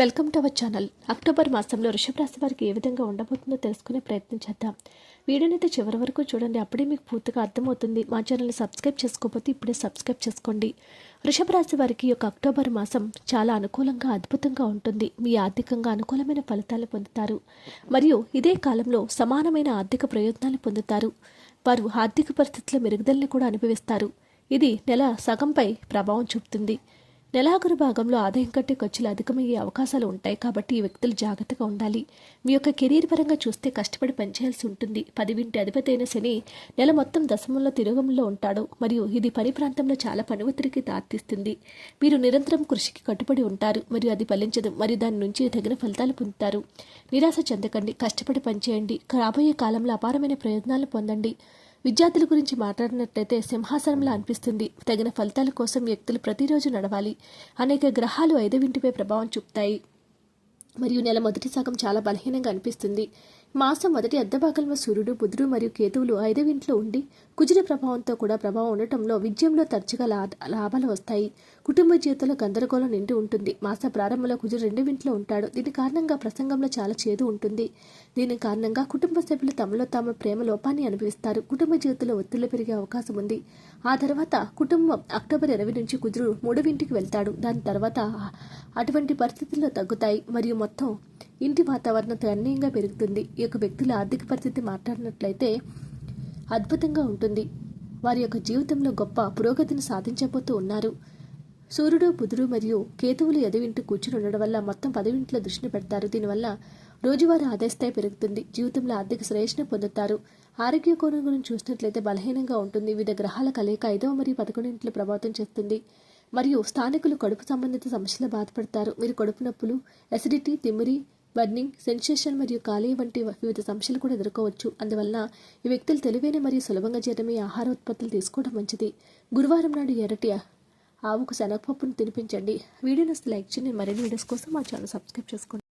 Welcome to our channel. October మాసంలో వృషభ రాశి వారికి ఏ విధంగా ఉండబోతుందో తెలుసుకునే ప్రయత్నం చేద్దాం. వీడియోనైతే చివరి వరకు చూడండి అప్పుడే మీకు పూర్తిగా అర్థమవుతుంది. మా ఛానల్ని సబ్స్క్రైబ్ చేసుకోకపోతే ఇప్పుడే సబ్స్క్రైబ్ చేసుకోండి. వృషభ రాశి వారికి ఈ యొక్క అక్టోబర్ మాసం చాలా అనుకూలంగా అద్భుతంగా ఉంటుంది. మీ ఆర్థికంగా అనుకూలమైన ఫలితాలు పొందుతారు. మరియు ఇదే కాలంలో సమానమైన ఆర్థిక ప్రయోజనాలు పొందుతారు. వారు ఆర్థిక పరిస్థితుల మెరుగుదలని కూడా అనుభవిస్తారు. ఇది నెల సగంపై ప్రభావం చూపుతుంది. నెలాఖరు భాగంలో ఆదాయం కంటే ఖర్చులు అధికమయ్యే అవకాశాలు ఉంటాయి కాబట్టి ఈ వ్యక్తులు జాగ్రత్తగా ఉండాలి. మీ యొక్క కెరీర్ పరంగా చూస్తే కష్టపడి పనిచేయాల్సి ఉంటుంది. పదివింటి అధిపతి అయిన శని నెల మొత్తం దశమంలో తిరగంలో ఉంటాడు. మరియు ఇది పని ప్రాంతంలో చాలా పని ఒత్తిడికి దారితీస్తుంది. మీరు నిరంతరం కృషికి కట్టుబడి ఉంటారు. మరియు అది ఫలించదు. మరియు దాని నుంచి తగిన ఫలితాలు పొందుతారు. నిరాశ చెందకండి. కష్టపడి పనిచేయండి. రాబోయే కాలంలో అపారమైన ప్రయోజనాలు పొందండి. విద్యార్థుల గురించి మాట్లాడినట్లయితే సింహాసనంలా అనిపిస్తుంది. తగిన ఫలితాల కోసం వ్యక్తులు ప్రతిరోజు నడవాలి. అనేక గ్రహాలు ఐదవింటిపై ప్రభావం చూపుతాయి. మరియు నెల మొదటి సగం చాలా బలహీనంగా అనిపిస్తుంది. మాసం మొదటి అర్ధభాగంలో సూర్యుడు బుధుడు మరియు కేతువులు ఐదవ ఇంట్లో ఉండి కుజుల ప్రభావంతో కూడా ప్రభావం ఉండటంలో విజయంలో తరచుగా లా లాభాలు వస్తాయి. కుటుంబ జీవితంలో గందరగోళం నిండి ఉంటుంది. మాస ప్రారంభంలో కుజుడు రెండవ ఇంట్లో ఉంటాడు. దీని కారణంగా ప్రసంగంలో చాలా చేదు ఉంటుంది. దీని కారణంగా కుటుంబ సభ్యులు తమలో తాము ప్రేమ లోపాన్ని అనుభవిస్తారు. కుటుంబ జీవితంలో ఒత్తిళ్ళు పెరిగే అవకాశం ఉంది. ఆ తర్వాత కుటుంబం అక్టోబర్ ఇరవై నుంచి కుజుడు మూడవ ఇంటికి వెళ్తాడు. దాని తర్వాత అటువంటి పరిస్థితుల్లో తగ్గుతాయి. మరియు మొత్తం ఇంటి వాతావరణం గణనీయంగా పెరుగుతుంది. ఈ యొక్క వ్యక్తుల ఆర్థిక పరిస్థితి మాట్లాడినట్లయితే అద్భుతంగా ఉంటుంది. వారి యొక్క జీవితంలో గొప్ప పురోగతిని సాధించబోతూ ఉన్నారు. సూర్యుడు బుధుడు మరియు కేతువులు ఎదవింటూ కూర్చుని ఉండడం వల్ల మొత్తం పదవింట్లో దృష్టిని పెడతారు. దీనివల్ల రోజువారీ ఆదాయస్థాయి పెరుగుతుంది. జీవితంలో ఆర్థిక శ్రేయస్సును పొందుతారు. ఆరోగ్య కోణం గురించి చూసినట్లయితే బలహీనంగా ఉంటుంది. వివిధ గ్రహాల కలయిక ఐదవ మరియు పదకొండింట్లో ప్రభావితం చేస్తుంది. మరియు స్థానికులు కడుపు సంబంధిత సమస్యలు బాధపడతారు. మీరు కడుపు నొప్పులు ఎసిడిటీ తిమ్మిరి బర్నింగ్ సెన్సేషన్ మరియు కాలేయ వంటి వివిధ సమస్యలు కూడా ఎదుర్కోవచ్చు. అందువలన ఈ వ్యక్తులు తెలివైన మరియు సులభంగా చేయడమే ఆహార ఉత్పత్తులు తీసుకోవడం మంచిది. గురువారం నాడు ఎర్రటి ఆవుకు శనగపప్పును తినిపించండి. వీడియోని లైక్ చేయండి. మరిన్ని వీడియోస్ కోసం మా ఛానల్ సబ్స్క్రైబ్ చేసుకోండి.